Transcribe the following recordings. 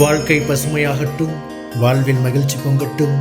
வாழ்க்கை பசுமையாகட்டும் வாழ்வில் மகிழ்ச்சி பொங்கட்டும்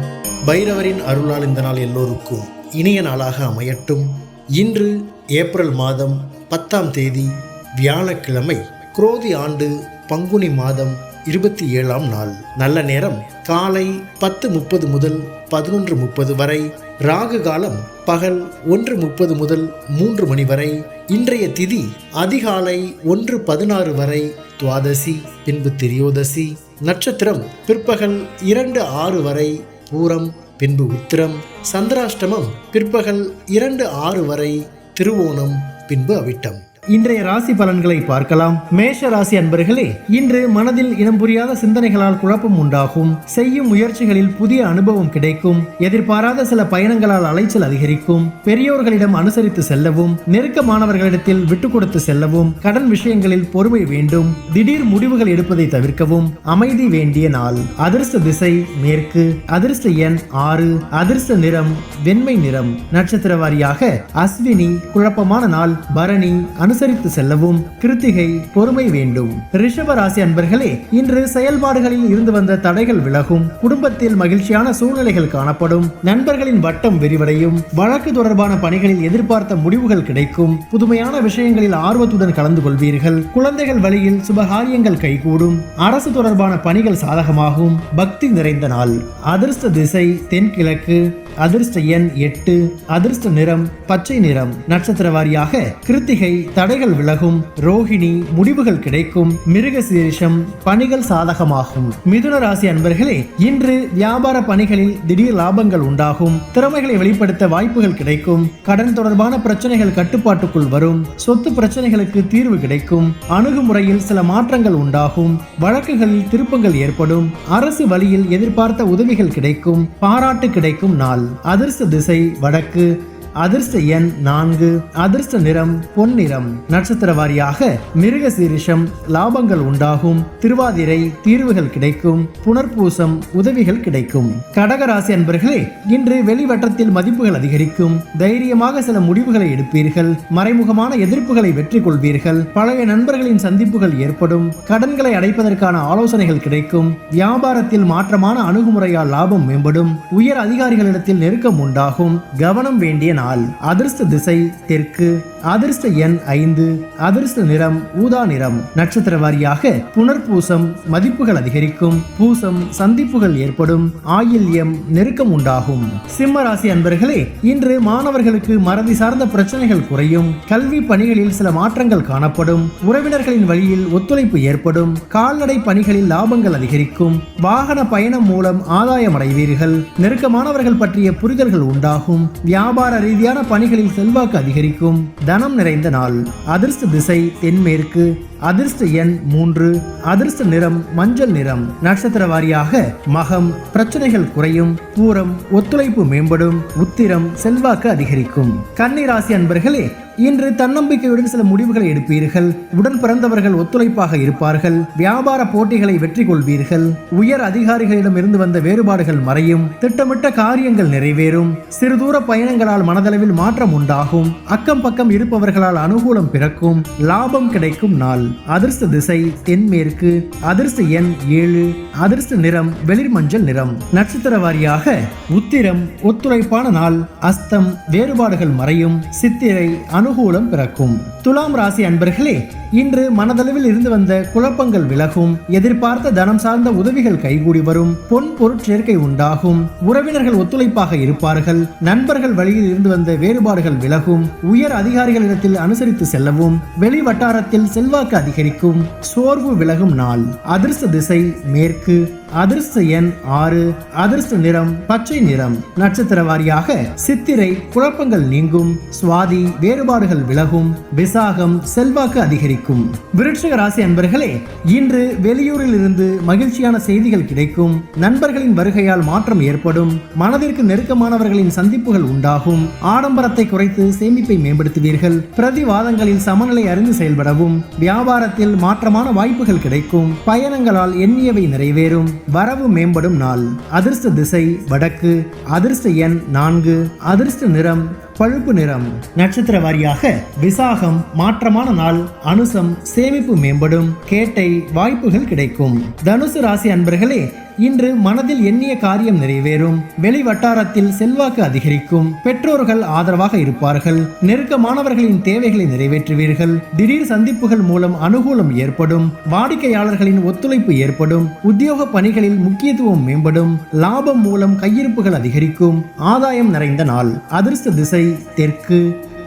பைரவரின் அருளால் இந்த நாள் எல்லோருக்கும் இனிய நாளாக அமையட்டும். இன்று ஏப்ரல் மாதம் பத்தாம் தேதி வியாழக்கிழமை குரோதி ஆண்டு பங்குனி மாதம் இருபத்தி ஏழாம் நாள். நல்ல நேரம் காலை பத்து முப்பது முதல் பதினொன்று முப்பது வரை ராகு காலம் பகல் ஒன்று முப்பது முதல் மூன்று மணி வரை இன்றைய திதி அதிகாலை ஒன்று பதினாறு வரை துவாதசி பின்பு திரியோதசி நட்சத்திரம் பிற்பகல் இரண்டு ஆறு வரை பூரம் பின்பு உத்திரம் சந்திராஷ்டமம் பிற்பகல் இரண்டு ஆறு வரை திருவோணம் பின்பு அவிட்டம். இன்றைய ராசி பலன்களை பார்க்கலாம். மேஷ ராசி அன்பர்களே இன்று மனதில் இனம் புரியாத சிந்தனைகளால் குழப்பம் உண்டாகும். செய்யும் முயற்சிகளில் புதிய அனுபவம் கிடைக்கும். எதிர்பாராத சில பயணங்களால் அலைச்சல் அதிகரிக்கும். பெரியோர்களிடம் அனுசரித்து செல்லவும் நெருக்கமானவர்களிடத்தில் விட்டு கொடுத்து செல்லவும் கடன் விஷயங்களில் பொறுமை வேண்டும். திடீர் முடிவுகள் எடுப்பதை தவிர்க்கவும் அமைதி வேண்டிய நாள். அதிர்ஷ்ட திசை மேற்கு. அதிர்ஷ்ட எண் ஆறு. அதிர்ஷ்ட நிறம் வெண்மை நிறம். நட்சத்திர வாரியாக அஸ்வினி குழப்பமான நாள். பரணி அனுசரித்து செல்லவும் கிருத்திகை பொறுமை வேண்டும். ரிஷப ராசி அன்பர்களே இன்று செயல்பாடுகளில் இருந்து வந்த தடைகள் விலகும். குடும்பத்தில் மகிழ்ச்சியான சூழ்நிலைகள் காணப்படும். நண்பர்களின் வட்டம் விரிவடையும். வழக்கு தொடர்பான பணிகளில் எதிர்பார்த்த முடிவுகள் கிடைக்கும். புதுமையான விஷயங்களில் ஆர்வத்துடன் கலந்து கொள்வீர்கள். குழந்தைகள் வழியில் சுபகாரியங்கள் கைகூடும். அரசு தொடர்பான பணிகள் சாதகமாகும். பக்தி நிறைந்த நாள். அதிர்ஷ்ட திசை தென்கிழக்கு. அதிர்ஷ்ட எண் எட்டு. அதிர்ஷ்ட நிறம் பச்சை நிறம். நட்சத்திர வாரியாக கிருத்திகை தடைகள் விலகும் ரோஹிணி முடிவுகள் கிடைக்கும் மிருக சீரிஷம் பணிகள் சாதகமாகும். மிதுன ராசி அன்பர்களே இன்று வியாபார பணிகளில் திடீர் லாபங்கள் உண்டாகும். திறமைகளை வெளிப்படுத்த வாய்ப்புகள் கிடைக்கும். கடன் தொடர்பான பிரச்சனைகள் கட்டுப்பாட்டுக்குள் வரும். சொத்து பிரச்சனைகளுக்கு தீர்வு கிடைக்கும். அணுகுமுறையில் சில மாற்றங்கள் உண்டாகும். வழக்குகளில் திருப்பங்கள் ஏற்படும். அரசு வழியில் எதிர்பார்த்த உதவிகள் கிடைக்கும். பாராட்டு கிடைக்கும் நாள். அதிர்ஷ்ட திசை வடக்கு. அதிர்ஷ்ட எண் நான்கு அதிர்ஷ்ட நிறம் பொன்னிறம். நட்சத்திர வாரியாக மிருக சீரிஷம் லாபங்கள் உண்டாகும் திருவாதிரை தீர்வுகள் கிடைக்கும் புனர்பூசம் உதவிகள் கிடைக்கும். கடகராசி அன்பர்களே இன்று வெளிவட்டத்தில் மதிப்புகள் அதிகரிக்கும். தைரியமாக சில முடிவுகளை எடுப்பீர்கள். மறைமுகமான எதிர்ப்புகளை வெற்றி கொள்வீர்கள். பழைய நண்பர்களின் சந்திப்புகள் ஏற்படும். கடன்களை அடைப்பதற்கான ஆலோசனைகள் கிடைக்கும். வியாபாரத்தில் மாற்றமான அணுகுமுறையால் லாபம் மேம்படும். உயர் அதிகாரிகளிடத்தில் நெருக்கம் உண்டாகும். கவனம் வேண்டிய நாள். நாள் அதிர்ஷ்ட திசை தெற்கு அதிர்ஷ்ட எண் ஐந்து அதிர்ஷ்ட நிறம் ஊதா நிறம். நட்சத்திர வாரியாக புனர்பூசம் மதிப்புகள் அதிகரிக்கும் பூசம் சந்திப்புகள் ஏற்படும் ஆயில்யம் நெருக்கம் உண்டாகும். சிம்ம ராசி அன்பர்களே இன்று மாணவர்களுக்கு மறதி சார்ந்த பிரச்சனைகள் குறையும் கல்வி பணிகளில் சில மாற்றங்கள் காணப்படும் உறவினர்களின் வழியில் ஒத்துழைப்பு ஏற்படும் கால்நடை பணிகளில் லாபங்கள் அதிகரிக்கும் வாகன பயணம் மூலம் ஆதாயம் அடைவீர்கள் நெருக்கமானவர்கள் பற்றிய புரிதல்கள் உண்டாகும் வியாபார ரீதியான பணிகளில் செல்வாக்கு அதிகரிக்கும். தனம் நிறைந்த நாள். அதிர்ஷ்ட திசை தென்மேற்கு. அதிர்ஷ்ட எண் மூன்று. அதிர்ஷ்ட நிறம் மஞ்சள் நிறம். நட்சத்திர வாரியாக மகம் பிரச்சனைகள் குறையும் பூரம் ஒத்துழைப்பு மேம்படும் உத்திரம் செல்வாக்கு அதிகரிக்கும். கன்னிராசி அன்பர்களே இன்று தன்னம்பிக்கையுடன் சில முடிவுகளை எடுப்பீர்கள். உடன் பிறந்தவர்கள் ஒத்துழைப்பாக இருப்பார்கள். வியாபார போட்டிகளை வெற்றி கொள்வீர்கள். உயர் அதிகாரிகளிடம் இருந்து வந்த வேறுபாடுகள் மறையும். திட்டமிட்ட காரியங்கள் நிறைவேறும். சிறுதூர பயணங்களால் மனதளவில் மாற்றம் உண்டாகும். அக்கம் பக்கம் இருப்பவர்களால் அனுகூலம் பிறக்கும். லாபம் கிடைக்கும் நாள். அதிர்ஷ்ட திசை தென்மேற்கு அதிர்ஷ்ட எண் ஏழு அதிர்ஷ்ட நிறம் வெளிர்மஞ்சள் நிறம். நட்சத்திர வாரியாக உத்திரம் ஒத்துழைப்பான நாள் அஸ்தம் வேறுபாடுகள் மறையும் சித்திரை அனுகூலம் பிறக்கும். துலாம் ராசி அன்பர்களே இன்று மனதளவில் இருந்து வந்த குழப்பங்கள் விலகும் எதிர்பார்த்த தனம் சார்ந்த உதவிகள் கைகூடி வரும் பொன் பொருட்சேர்க்கை உண்டாகும் உறவினர்கள் ஒத்துழைப்பாக இருப்பார்கள் நண்பர்கள் வழியில் இருந்து வந்த வேறுபாடுகள் விலகும் உயர் அதிகாரிகளிடத்தில் அனுசரித்து செல்லவும் வெளி வட்டாரத்தில் செல்வாக்கு அதிகரிக்கும் சோர்வு விலகும் நாள். அதிர்ஷ்ட திசை மேற்கு அதிர்ஷ்ட எண் ஆறு. அதிர்ஷ்ட நிறம் பச்சை நிறம். நட்சத்திர வாரியாக சித்திரை குழப்பங்கள் நீங்கும். சுவாதி வேறுபாடுகள் விலகும். விசாகம் செல்வாக்கு அதிகரிக்கும். விருட்சக ராசி அன்பர்களே இன்று வெளியூரில் இருந்து மகிழ்ச்சியான செய்திகள் கிடைக்கும். நண்பர்களின் வருகையால் மாற்றம் ஏற்படும். மனதிற்கு நெருக்கமானவர்களின் சந்திப்புகள் உண்டாகும். ஆடம்பரத்தை குறைத்து சேமிப்பை மேம்படுத்துவீர்கள். பிரதிவாதங்களில் சமநிலை அறிந்து செயல்படவும். வியாபாரத்தில் மாற்றமான வாய்ப்புகள் கிடைக்கும். பயணங்களால் எண்ணியவை நிறைவேறும். வரவு மேம்படும் நாள். அதிர்ஷ்ட திசை வடக்கு அதிர்ஷ்ட எண் நான்கு அதிர்ஷ்ட நிறம் பழுப்பு நிறம் நட்சத்திர வாரியாக விசாகம் மாற்றமான நாள் அனுசம் சேமிப்பு மேம்படும் கேட்டை வாய்ப்புகள் கிடைக்கும். தனுசு ராசி அன்பர்களே இன்று மனதில் எண்ணிய காரியம் நிறைவேறும். வெளி வட்டாரத்தில் செல்வாக்கு அதிகரிக்கும். பெற்றோர்கள் ஆதரவாக இருப்பார்கள். நெருக்கமானவர்களின் தேவைகளை நிறைவேற்றுவீர்கள். திடீர் சந்திப்புகள் மூலம் அனுகூலம் ஏற்படும். வாடிக்கையாளர்களின் ஒத்துழைப்பு ஏற்படும். உத்தியோக பணிகளில் முக்கியத்துவம் மேம்படும். லாபம் மூலம் கையிருப்புகள் அதிகரிக்கும். ஆதாயம் நிறைந்த நாள். அதிர்ஷ்ட திசை தெற்கு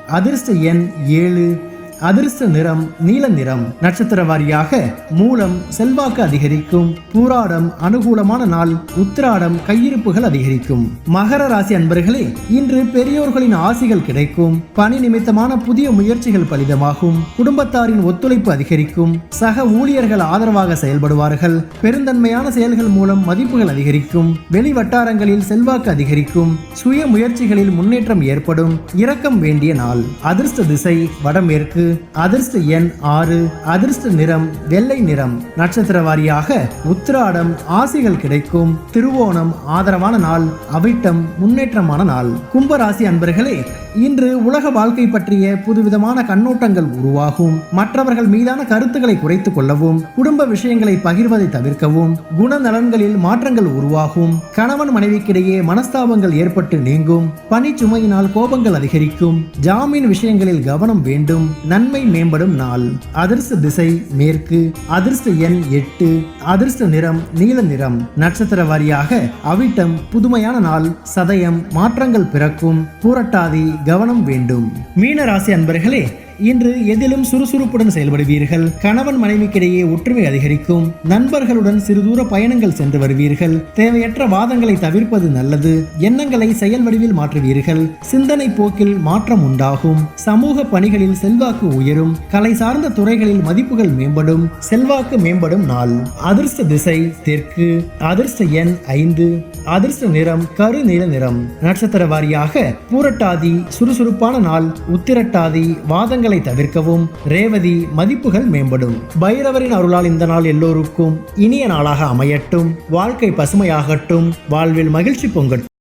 அதிர்ஷ்ட எண் ஏழு. அதிர்ஷ்ட நிறம் நீல நிறம் நட்சத்திர வாரியாக மூலம் செல்வாக்கு அதிகரிக்கும். பூராடம் அனுகூலமான நாள் உத்திராடம் கையிருப்புகள் அதிகரிக்கும். மகர ராசி அன்பர்களே இன்று பெரியோர்களின் ஆசிகள் கிடைக்கும். பணி நிமித்தமான புதிய முயற்சிகள் பலிதமாகும். குடும்பத்தாரின் ஒத்துழைப்பு அதிகரிக்கும். சக ஊழியர்கள் ஆதரவாக செயல்படுவார்கள். பெருந்தன்மையான செயல்கள் மூலம் மதிப்புகள் அதிகரிக்கும். வெளி வட்டாரங்களில் செல்வாக்கு அதிகரிக்கும். சுய முயற்சிகளில் முன்னேற்றம் ஏற்படும். இரக்கம் வேண்டிய நாள். அதிர்ஷ்ட திசை வடமேற்கு அதிர்ஷ்ட எண் ஆறு அதிர்ஷ்ட நிறம் வெள்ளை நிறம். நட்சத்திர வாரியாக உத்திராடம் ஆசைகள் கிடைக்கும். திருவோணம் ஆதரவான நாள் அவிட்டம் முன்னேற்றமான நாள். கும்பராசி அன்பர்களே இன்று உலக வாழ்க்கை பற்றிய புதுவிதமான கண்ணோட்டங்கள் உருவாகும். மற்றவர்கள் மீதான கருத்துக்களை குறைத்துக் கொள்ளவும் குடும்ப விஷயங்களை பகிர்வதை தவிர்க்கவும் குணநலன்களில் மாற்றங்கள் உருவாகும். கணவன் மனைவிக்கிடையே மனஸ்தாபங்கள் ஏற்பட்டு நீங்கும். பணிச்சுமையினால் கோபங்கள் அதிகரிக்கும். ஜாமீன் விஷயங்களில் கவனம் வேண்டும். நன் நன்மை மேம்படும் நாள். அதிர்ஷ்ட திசை மேற்கு அதிர்ஷ்ட எண் எட்டு அதிர்ஷ்ட நிறம் நீல நிறம். நட்சத்திர வாரியாக அவிட்டம் புதுமையான நாள் சதயம் மாற்றங்கள் பிறக்கும் பூரட்டாதி கவனம் வேண்டும். மீன ராசி அன்பர்களே இன்று எதிலும் சுறுசுறுப்புடன் செயல்படுவீர்கள். கணவன் மனைவிக்கிடையே ஒற்றுமை அதிகரிக்கும். நண்பர்களுடன் சிறு தூர பயணங்கள் சென்று வருவீர்கள். தேவையற்ற வாதங்களை தவிர்ப்பது நல்லது. எண்ணங்களை செயல் வடிவில் மாற்றுவீர்கள். சிந்தனை போக்கில் மாற்றம் உண்டாகும். சமூக பணிகளில் செல்வாக்கு உயரும். கலை சார்ந்த துறைகளில் மதிப்புகள் மேம்படும். செல்வாக்கு மேம்படும் நாள். அதிர்ஷ்ட திசை தெற்கு. அதிர்ஷ்ட எண் ஐந்து. அதிர்ஷ்ட நிறம் கரு நீல நிறம். நட்சத்திர வாரியாக பூரட்டாதி சுறுசுறுப்பான நாள். உத்திரட்டாதி வாதங்கள் தவிர்க்கவும் ரேவதி மதிப்புகள் மேம்படும். பைரவரின் அருளால் இந்த நாள் எல்லோருக்கும் இனிய நாளாக அமையட்டும். வாழ்க்கை பசுமையாகட்டும். வாழ்வில் மகிழ்ச்சி பொங்கட்டும்.